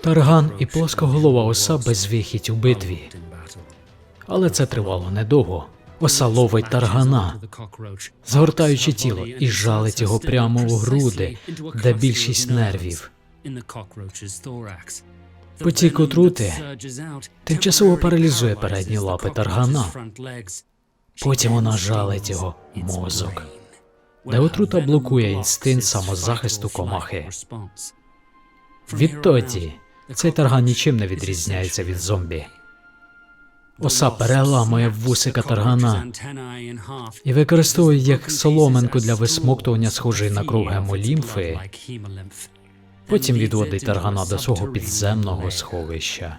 Тарган і плоскоголова оса безвихідь у битві. Але це тривало недовго. Оса ловить таргана, згортаючи тіло і жалить його прямо в груди, де більшість нервів. Потік отрути тимчасово паралізує передні лапи таргана. Потім вона жалить його мозок, де отрута блокує інстинкт самозахисту комахи. Відтоді цей тарган нічим не відрізняється від зомбі. Оса переламує вусика таргана і використовує як соломинку для висмоктування схожої на круг гемолімфи. Потім відводить таргана до свого підземного сховища,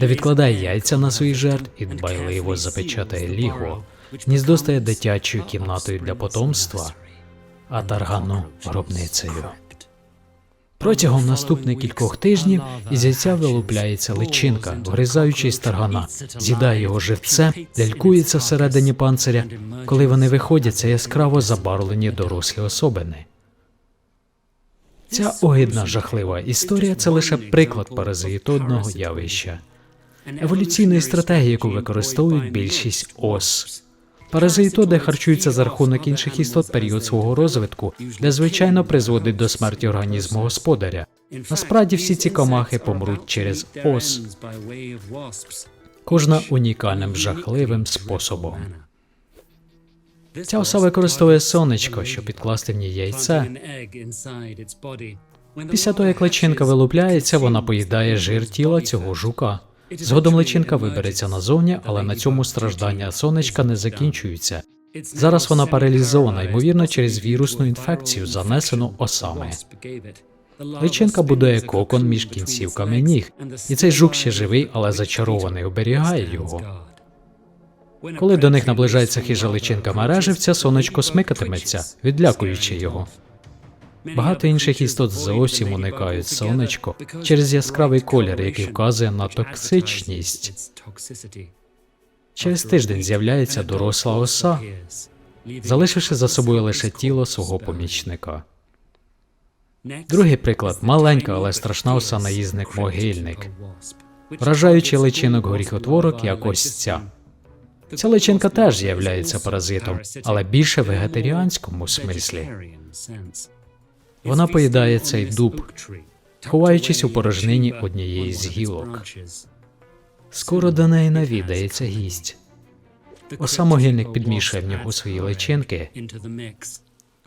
де відкладає яйця на свій жертв і дбайливо запечатає лігво. Гніздо стає дитячою кімнатою для потомства, а таргану гробницею. Протягом наступних кількох тижнів із яйця вилупляється личинка, вгризаючись таргана, з'їдає його живцем, лялькується всередині панциря. Коли вони виходять, це яскраво забарвлені дорослі особини. Ця огидна жахлива історія це лише приклад паразитодного явища, еволюційної стратегії, яку використовують більшість ос. Паразитоди харчуються за рахунок інших істот період свого розвитку, де звичайно призводить до смерті організму господаря. Насправді всі ці комахи помруть через ос, кожна унікальним жахливим способом. Ця оса використовує сонечко, щоб підкласти в ній яйце. Після того, як личинка вилупляється, вона поїдає жир тіла цього жука. Згодом личинка вибереться назовні, але на цьому страждання сонечка не закінчуються. Зараз вона паралізована, ймовірно, через вірусну інфекцію, занесену осами. Личинка будує кокон між кінцівками ніг, і цей жук ще живий, але зачарований, оберігає його. Коли до них наближається хижа личинка мереживця, сонечко смикатиметься, відлякуючи його. Багато інших істот зовсім уникають сонечко через яскравий колір, який вказує на токсичність. Через тиждень з'являється доросла оса, залишивши за собою лише тіло свого помічника. Другий приклад маленька, але страшна оса наїзник могильник, вражаючи личинок горіхотворок як ось ця. Ця личинка теж з'являється паразитом, але більше в вегетаріанському смислі. Вона поїдає цей дуб, ховаючись у порожнині однієї з гілок. Скоро до неї навідається гість. Оса могильник підмішує в нього свої личинки.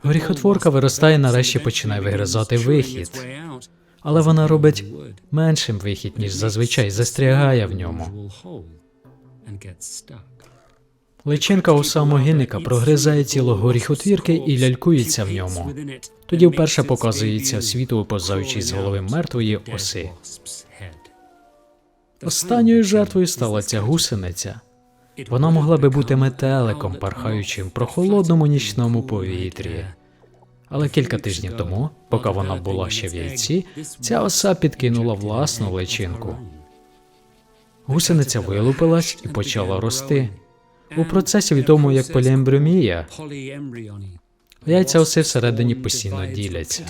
Горіхотворка виростає, нарешті починає вигризати вихід, але вона робить меншим вихід, ніж зазвичай застрягає в ньому. Личинка оса могильника прогризає тіло горіхотвірки і лялькується в ньому. Тоді вперше показується світу, виповзаючи з голови мертвої оси. Останньою жертвою стала ця гусениця. Вона могла би бути метеликом, пархаючим в прохолодному нічному повітрі. Але кілька тижнів тому, поки вона була ще в яйці, ця оса підкинула власну личинку. Гусениця вилупилась і почала рости. У процесі відомому як поліембріомія, яйця оси всередині постійно діляться.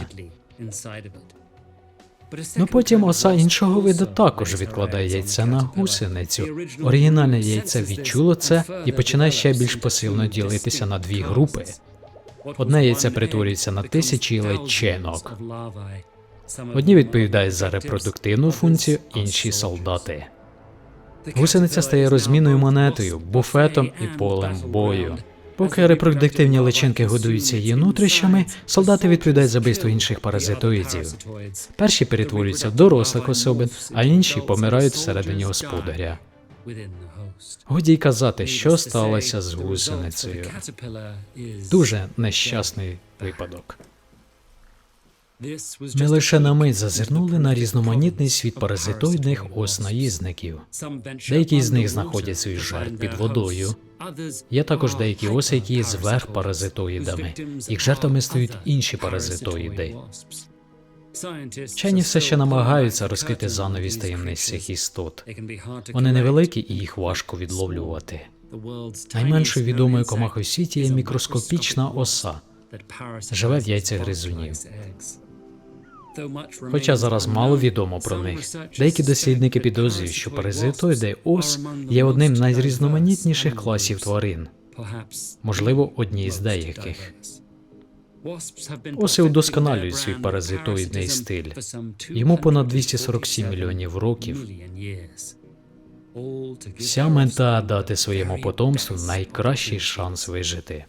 Ну потім оса іншого виду також відкладає яйце на гусеницю. Оригінальне яйце відчуло це і починає ще більш посильно ділитися на дві групи. Одне яйце перетворюється на тисячі личинок. Одні відповідають за репродуктивну функцію, інші солдати. Гусениця стає розмінною монетою, буфетом і полем бою. Поки репродуктивні личинки годуються її нутрищами, солдати відповідають за вбивство інших паразитоїдів. Перші перетворюються в дорослих особин, а інші помирають всередині господаря. Годі й казати, що сталося з гусеницею. Дуже нещасний випадок. Ми лише на мить зазирнули на різноманітний світ паразитоїдних ос наїзників. Деякі з них знаходять свій жертв під водою. Є також деякі оси, які є зверх паразитоїдами. Їх жертвами стають інші паразитоїди. Вчені все ще намагаються розкрити зановість таємниць цих істот. Вони невеликі і їх важко відловлювати. Найменшою відомою комахою світі є мікроскопічна оса. Живе в яйцях гризунів. Хоча зараз мало відомо про них. Деякі дослідники підозрюють, що паразитоїди ос є одним з найрізноманітніших класів тварин, можливо, одні з деяких. Оси удосконалюють свій паразитоїдний стиль. Йому понад 247 мільйонів років. Вся мета дати своєму потомству найкращий шанс вижити.